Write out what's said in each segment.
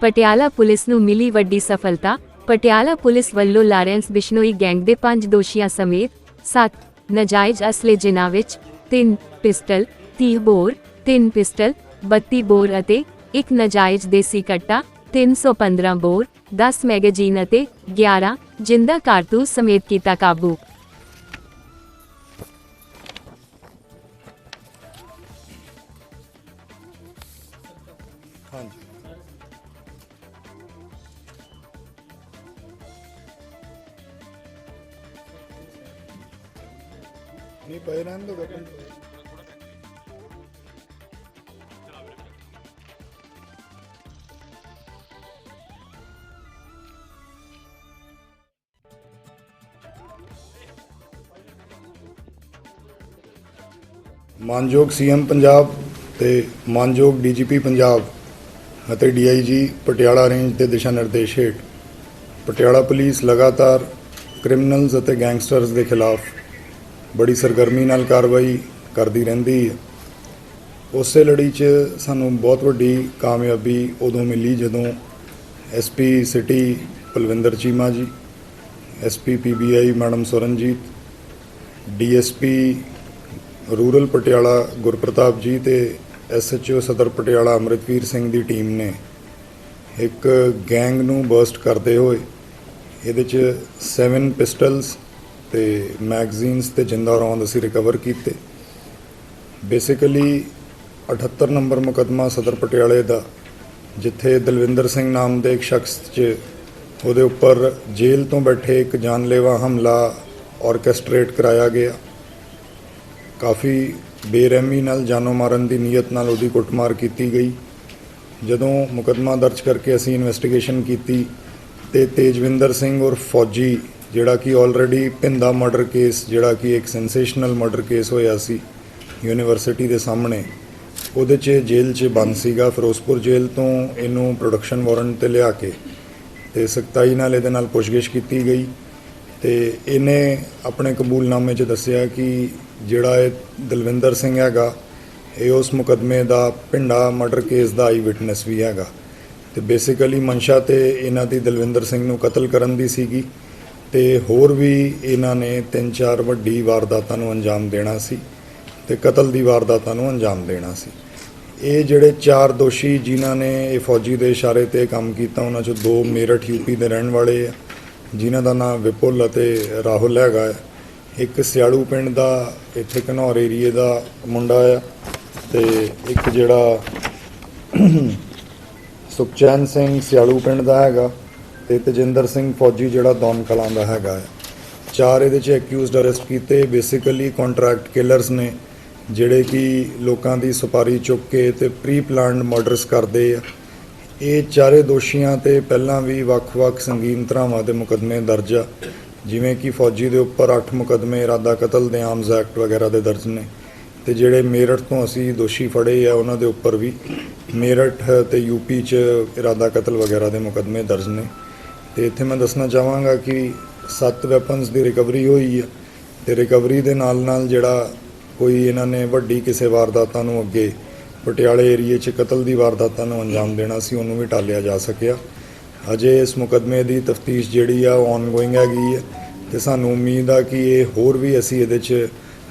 Patiala police ਨੂੰ ਮਿਲੀ ਵੱਡੀ ਸਫਲਤਾ। ਪਟਿਆਲਾ ਪੁਲਿਸ ਵੱਲੋਂ ਲਾਰੈਂਸ ਬਿਸ਼ਨੋਈ ਗੈਂਗ ਦੇ ਪੰਜ ਦੋਸ਼ੀਆਂ ਸਮੇਤ 7 ਨਜਾਇਜ਼ ਅਸਲੇ ਜਿਨ੍ਹਾਂ ਵਿੱਚ 3 ਪਿਸਟਲ 30 ਬੋਰ 3 ਪਿਸਟਲ 32 ਬੋਰ ਅਤੇ ਇੱਕ ਨਜਾਇਜ਼ ਦੇਸੀ ਕੱਟਾ 315 ਬੋਰ 10 ਮੈਗਜ਼ੀਨ ਅਤੇ 11 ਜਿੰਦਾ ਕਾਰਤੂਸ ਸਮੇਤ ਕੀਤਾ ਕਾਬੂ। ਹਾਂਜੀ। ਨਹੀਂ ਪਏ ਰਹਿਣ ਦੋ ਮਾਨਯੋਗ ਸੀਐਮ ਪੰਜਾਬ ਤੇ ਮਾਨਯੋਗ ਡੀਜੀਪੀ ਪੰਜਾਬ ਅਤੇ ਡੀਆਈਜੀ ਪਟਿਆਲਾ ਰੇਂਜ ਦੇ ਦਿਸ਼ਾ ਨਿਰਦੇਸ਼ ਹੇਠ ਪਟਿਆਲਾ ਪੁਲਿਸ ਲਗਾਤਾਰ ਕ੍ਰਿਮੀਨਲਸ ਅਤੇ ਗੈਂਗਸਟਰਸ ਦੇ ਖਿਲਾਫ ਬੜੀ ਸਰਗਰਮੀ ਨਾਲ ਕਾਰਵਾਈ ਕਰਦੀ ਰਹਿੰਦੀ ਹੈ। ਉਸੇ ਲੜੀ 'ਚ ਸਾਨੂੰ ਬਹੁਤ ਵੱਡੀ ਕਾਮਯਾਬੀ ਉਦੋਂ ਮਿਲੀ ਜਦੋਂ SP city Palwinder Cheema ji SP PBI madam Suranjit DSP rural Patiala Gurpratap ji ਤੇ ਐਸਐਚਓ ਸਦਰ ਪਟਿਆਲਾ ਅੰਮ੍ਰਿਤਵੀਰ ਸਿੰਘ ਦੀ ਟੀਮ ਨੇ ਇੱਕ ਗੈਂਗ ਨੂੰ ਬਰਸਟ ਕਰਦੇ ਹੋਏ ਇਹਦੇ ਚ 7 ਪਿਸਟਲਸ ਤੇ ਮੈਗਜ਼ੀਨਸ ਤੇ ਜਿੰਦਾ ਰੌਂਦ ਅਸੀਂ ਰਿਕਵਰ ਕੀਤੇ। ਬੇਸਿਕਲੀ 78 ਨੰਬਰ ਮੁਕੱਦਮਾ ਸਦਰ ਪਟਿਆਲੇ ਦਾ, ਜਿੱਥੇ ਦਲਵਿੰਦਰ ਸਿੰਘ ਨਾਮ ਦੇ ਇੱਕ ਸ਼ਖਸ 'ਚ ਉਹਦੇ ਉੱਪਰ ਜੇਲ੍ਹ ਤੋਂ ਬੈਠੇ ਇੱਕ ਜਾਨਲੇਵਾ ਹਮਲਾ ਆਰਕੈਸਟ੍ਰੇਟ ਕਰਾਇਆ ਗਿਆ। ਕਾਫੀ ਬੇਰਹਿਮੀ ਨਾਲ ਜਾਨੋਂ ਮਾਰਨ ਦੀ ਨੀਅਤ ਨਾਲ ਉਹਦੀ ਕੁੱਟਮਾਰ ਕੀਤੀ ਗਈ। ਜਦੋਂ ਮੁਕੱਦਮਾ ਦਰਜ ਕਰਕੇ ਅਸੀਂ ਇਨਵੈਸਟੀਗੇਸ਼ਨ ਕੀਤੀ ਤੇ ਤੇਜਵਿੰਦਰ ਸਿੰਘ ਔਰ ਫੌਜੀ ਜਿਹੜਾ ਕਿ ਆਲਰੇਡੀ ਪਿੰਦਾ ਮਰਡਰ ਕੇਸ ਜਿਹੜਾ ਕਿ ਇੱਕ ਸੈਂਸੇਸ਼ਨਲ ਮਰਡਰ ਕੇਸ ਹੋਇਆ ਸੀ ਯੂਨੀਵਰਸਿਟੀ ਦੇ ਸਾਹਮਣੇ, ਉਹਦੇ 'ਚ ਜੇਲ੍ਹ 'ਚ ਬੰਦ ਸੀਗਾ, ਫਿਰੋਜ਼ਪੁਰ ਜੇਲ੍ਹ ਤੋਂ ਇਹਨੂੰ ਪ੍ਰੋਡਕਸ਼ਨ ਵਾਰੰਟ ਤੇ ਲਿਆ ਕੇ ਤੇ ਸਖਤਾਈ ਨਾਲ ਇਹਦੇ ਨਾਲ ਪੁੱਛਗਿੱਛ ਕੀਤੀ ਗਈ ਤੇ ਇਹਨੇ ਆਪਣੇ ਕਬੂਲਨਾਮੇ 'ਚ ਦੱਸਿਆ ਕਿ ਜਿਹੜਾ ਇਹ ਦਲਵਿੰਦਰ ਸਿੰਘ ਹੈਗਾ, ਇਹ ਉਸ ਮੁਕਦਮੇ ਦਾ ਪਿੰਡਾ ਮਰਡਰ ਕੇਸ ਦਾ ਆਈ ਵਿਟਨੈਸ ਵੀ ਹੈਗਾ ਤੇ ਬੇਸਿਕਲੀ ਮਨਸ਼ਾ ਤੇ ਇਹਨਾਂ ਦੀ ਦਲਵਿੰਦਰ ਸਿੰਘ ਨੂੰ ਕਤਲ ਕਰਨ ਦੀ ਸੀਗੀ। ਤੇ ਹੋਰ ਵੀ ਇਹਨਾਂ ਨੇ ਤਿੰਨ ਚਾਰ ਵੱਡੀ ਵਾਰਦਾਤਾਂ ਨੂੰ ਅੰਜਾਮ ਦੇਣਾ ਸੀ ਤੇ ਕਤਲ ਦੀ ਵਾਰਦਾਤਾਂ ਨੂੰ ਅੰਜਾਮ ਦੇਣਾ ਸੀ ਇਹ ਜਿਹੜੇ ਚਾਰ ਦੋਸ਼ੀ ਜਿਨ੍ਹਾਂ ਨੇ ਇਹ ਫੌਜੀ ਦੇ ਇਸ਼ਾਰੇ ਤੇ ਕੰਮ ਕੀਤਾ, ਉਹਨਾਂ ਚੋਂ ਦੋ ਮੇਰਠ ਯੂਪੀ ਦੇ ਰਹਿਣ ਵਾਲੇ ਆ, ਜਿਨ੍ਹਾਂ ਦਾ ਨਾਮ ਵਿਪੁਲ ਅਤੇ ਰਾਹੁਲ ਹੈਗਾ ਹੈ। ਇੱਕ ਸਿਆੜੂ ਪਿੰਡ ਦਾ, ਇੱਥੇ ਘਨੌਰ ਏਰੀਏ ਦਾ ਮੁੰਡਾ ਆ ਤੇ ਇੱਕ ਜਿਹੜਾ ਸੁਖਚੈਨ ਸਿੰਘ ਸਿਆੜੂ ਪਿੰਡ ਦਾ ਹੈਗਾ ਤੇ ਤਜਿੰਦਰ ਸਿੰਘ ਫੌਜੀ ਜਿਹੜਾ ਦੌਨ ਕਲਾਂ ਦਾ ਹੈਗਾ ਹੈ। ਚਾਰ ਇਹਦੇ ਚ ਅਕਿਊਜ਼ਡ ਅਰੈਸਟ ਕੀਤੇ ਬੇਸਿਕਲੀ ਕੰਟਰੈਕਟ ਕਿਲਰਸ ਨੇ, ਜਿਹੜੇ ਕਿ ਲੋਕਾਂ ਦੀ ਸੁਪਾਰੀ ਚੁੱਕ ਕੇ ਤੇ ਪ੍ਰੀ ਪਲਾਨਡ ਮਰਡਰਸ ਕਰਦੇ ਆ। ਇਹ ਚਾਰੇ ਦੋਸ਼ੀਆਂ ਤੇ ਪਹਿਲਾਂ ਵੀ ਵੱਖ-ਵੱਖ ਸੰਗੀਨ ਧਰਾਵਾਂ ਦੇ ਮੁਕੱਦਮੇ ਦਰਜ ਆ। ਜਿਵੇਂ ਕਿ ਫੌਜੀ ਦੇ ਉੱਪਰ 8 ਮੁਕੱਦਮੇ ਇਰਾਦਾ ਕਤਲ ਦੇ ਆਮਜ਼ ਐਕਟ ਵਗੈਰਾ ਦੇ ਦਰਜ ਨੇ। ਤੇ ਜਿਹੜੇ ਮੇਰਠ ਤੋਂ ਅਸੀਂ ਦੋਸ਼ੀ ਫੜੇ ਆ, ਉਹਨਾਂ ਦੇ ਉੱਪਰ ਵੀ ਮੇਰਠ ਤੇ ਯੂਪੀ 'ਚ ਇਰਾਦਾ ਕਤਲ ਵਗੈਰਾ ਦੇ ਮੁਕੱਦਮੇ ਦਰਜ ਨੇ। ਤੇ ਇੱਥੇ ਮੈਂ ਦੱਸਣਾ ਚਾਹਾਂਗਾ ਕਿ ਸੱਤ ਵੈਪਨਸ ਦੀ ਰਿਕਵਰੀ ਹੋਈ ਹੈ ਤੇ ਰਿਕਵਰੀ ਦੇ ਨਾਲ-ਨਾਲ ਜਿਹੜਾ ਕੋਈ ਇਹਨਾਂ ਨੇ ਵੱਡੀ ਕਿਸੇ ਵਾਰਦਾਤਾਂ ਨੂੰ ਅੱਗੇ ਪਟਿਆਲੇ ਏਰੀਏ 'ਚ ਕਤਲ ਦੀ ਵਾਰਦਾਤਾਂ ਨੂੰ ਅੰਜਾਮ ਦੇਣਾ ਸੀ, ਉਹਨੂੰ ਵੀ ਟਾਲਿਆ ਜਾ ਸਕਿਆ। ਅਜੇ ਇਸ ਮੁਕੱਦਮੇ ਦੀ ਤਫਤੀਸ਼ ਜਿਹੜੀ ਆ, ਉਹ ਆਨਗੋਇੰਗ ਹੈਗੀ ਹੈ ਤੇ ਸਾਨੂੰ ਉਮੀਦ ਆ ਕਿ ਇਹ ਹੋਰ ਵੀ ਅਸੀਂ ਇਹਦੇ 'ਚ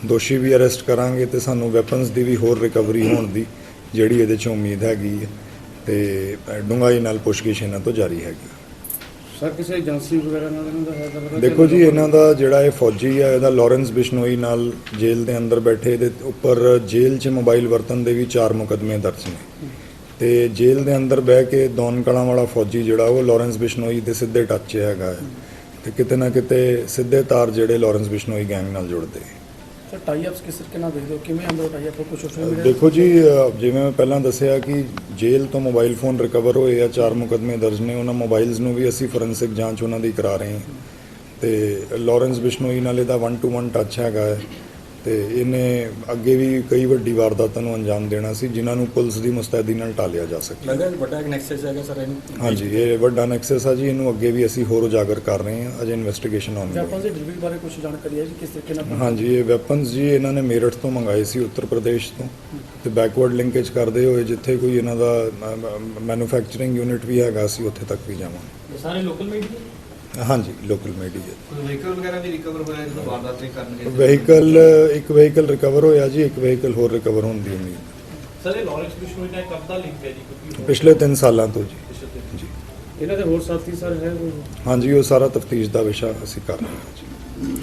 ਦੋਸ਼ੀ ਵੀ ਅਰੈਸਟ ਕਰਾਂਗੇ ਤੇ ਸਾਨੂੰ ਵੈਪਨਸ ਦੀ ਵੀ ਹੋਰ ਰਿਕਵਰੀ ਹੋਣ ਦੀ ਜਿਹੜੀ ਇਹਦੇ 'ਚ ਉਮੀਦ ਹੈਗੀ ਹੈ ਤੇ ਡੂੰਘਾਈ ਨਾਲ ਪੁੱਛਗਿੱਛ ਇਹਨਾਂ ਤੋਂ ਜਾਰੀ ਹੈਗੀ ਸਰ ਕਿਸੇ ਏਜੰਸੀ ਵਗੈਰਾ ਨਾਲ ਇਹਨਾਂ ਦਾ ਹੈ ਤਾਂ ਪਤਾ ਦੇਖੋ ਜੀ ਇਹਨਾਂ ਦਾ ਜਿਹੜਾ ਇਹ ਫੌਜੀ ਆ ਇਹਦਾ ਲਾਰੈਂਸ ਬਿਸ਼ਨੋਈ ਨਾਲ ਜੇਲ੍ਹ ਦੇ ਅੰਦਰ ਬੈਠੇ ਦੇ ਉੱਪਰ ਜੇਲ੍ਹ 'ਚ ਮੋਬਾਈਲ ਵਰਤਨ ਦੇ ਵੀ ਚਾਰ ਮੁਕੱਦਮੇ ਦਰਜ ਨੇ। ਤੇ ਜੇਲ੍ਹ ਦੇ ਅੰਦਰ ਬਹਿ ਕੇ ਦੌਨ ਕਲਾਂ ਵਾਲਾ ਫੌਜੀ ਜਿਹੜਾ ਉਹ ਲਾਰੈਂਸ ਬਿਸ਼ਨੋਈ ਦੇ ਸਿੱਧੇ ਟੱਚ 'ਚ ਹੈਗਾ ਹੈ। ਤੇ ਕਿਤੇ ਨਾ ਕਿਤੇ ਸਿੱਧੇ ਤਾਰ ਜਿਹੜੇ ਲਾਰੈਂਸ ਬਿਸ਼ਨੋਈ ਗੈਂਗ ਨਾਲ ਜੁੜਦੇ। ਸਰ ਟਾਈ ਅਪਸ ਕਿਸ ਤਰੀਕੇ ਨਾਲ ਦੇਖਦੇ ਹੋ? ਕਿਵੇਂ ਅੰਦਰ ਟਾਈ ਅਪ ਕੁਝ ਸੋਸ਼ਲ ਮੀਡੀਆ ਦੇਖੋ ਜੀ ਅ, ਜਿਵੇਂ ਮੈਂ ਪਹਿਲਾਂ ਦੱਸਿਆ ਕਿ ਜੇਲ੍ਹ ਤੋਂ ਮੋਬਾਈਲ ਫੋਨ ਰਿਕਵਰ ਹੋਏ ਆ ਚਾਰ ਮੁਕੱਦਮੇ ਦਰਜ ਨੇ ਉਹਨਾਂ ਮੋਬਾਈਲਸ ਨੂੰ ਵੀ ਅਸੀਂ ਫੋਰੈਂਸਿਕ ਜਾਂਚ ਉਹਨਾਂ ਦੀ ਕਰਾ ਰਹੇ ਹਾਂ। ਤੇ ਲਾਰੈਂਸ ਬਿਸ਼ਨੋਈ ਨਾਲ ਇਹਦਾ 1 ਟੂ 1 ਟੱਚ ਹੈਗਾ ਹੈ। ਤੇ ਇਹਨੇ ਅੱਗੇ ਵੀ ਕਈ ਵੱਡੀ ਵਾਰਦਾਤਾਂ ਨੂੰ ਅੰਜਾਮ ਦੇਣਾ ਸੀ ਜਿਨ੍ਹਾਂ ਨੂੰ ਪੁਲਿਸ ਦੀ ਮੁਸਤੈਦੀ ਨਾਲ ਟਾਲਿਆ ਜਾ ਸਕੇ। ਲੱਗਦਾ ਹੈ ਵੱਡਾ ਇੱਕ ਨੈਕਸਸ ਹੈਗਾ ਸਰ ਇਹਨੂੰ ਹਾਂਜੀ ਇਹ ਵੱਡਾ ਨੈਕਸਸ ਆ ਜੀ ਇਹਨੂੰ ਅੱਗੇ ਵੀ ਅਸੀਂ ਹੋਰ ਉਜਾਗਰ ਕਰ ਰਹੇ ਹਾਂ ਅਜੇ ਇਨਵੈਸਟੀਗੇਸ਼ਨ ਆਨ ਵੈਪਨ ਦੀ ਡਿਲੀਵਰੀ ਬਾਰੇ ਕੁਝ ਜਾਣਕਾਰੀ ਹੈ ਜੀ ਕਿਸ ਤਰੀਕੇ ਨਾਲ? ਹਾਂਜੀ ਇਹ ਵੈਪਨਸ ਜੀ ਇਹਨਾਂ ਨੇ ਮੇਰਠ ਤੋਂ ਮੰਗਾਏ ਸੀ ਉੱਤਰ ਪ੍ਰਦੇਸ਼ ਤੋਂ। ਤੇ ਬੈਕਵਰਡ ਲਿੰਕੇਜ ਕਰਦੇ ਹੋਏ ਜਿੱਥੇ ਕੋਈ ਇਹਨਾਂ ਦਾ ਮੈਨੂਫੈਕਚਰਿੰਗ ਯੂਨਿਟ ਵੀ ਹੈਗਾ ਸੀ ਉੱਥੇ ਤੱਕ ਵੀ ਜਾਵਾਂਗੇ। ਸਾਰੇ ਲੋਕਲ ਮੀਡੀਆ ਹਾਂਜੀ ਲੋਕਲ ਮੀਡੀਆ ਕੋਈ ਵਹੀਕਲ ਵਗੈਰਾ ਵੀ ਰਿਕਵਰ ਹੋਇਆ ਜਦੋਂ ਵਾਰਦਾਤ ਨਹੀਂ ਕਰਨਗੇ? ਵਹੀਕਲ ਇੱਕ ਵਹੀਕਲ ਰਿਕਵਰ ਹੋਇਆ ਜੀ ਇੱਕ ਵਹੀਕਲ ਹੋਰ ਰਿਕਵਰ ਹੋਣ ਦੀ ਉਮੀਦ। ਸਰ ਇਹ ਲਾਰੈਂਸ ਬਿਸ਼ਨੋਈ ਦਾ ਕਬ ਦਾ ਲਿੰਕ ਹੈ ਜੀ ਕਿਉਂਕਿ ਪਿਛਲੇ 3 ਸਾਲਾਂ ਤੋਂ ਜੀ। ਪਿਛਲੇ ਦਿਨ ਜੀ। ਇਹਨਾਂ ਦੇ ਹੋਰ ਸਾਥੀ ਸਰ ਹੈ ਕੋਈ? ਹਾਂਜੀ ਉਹ ਸਾਰਾ ਤਫਤੀਸ਼ ਦਾ ਵਿਸ਼ਾ ਅਸੀਂ ਕਰ ਰਹੇ ਹਾਂ ਜੀ।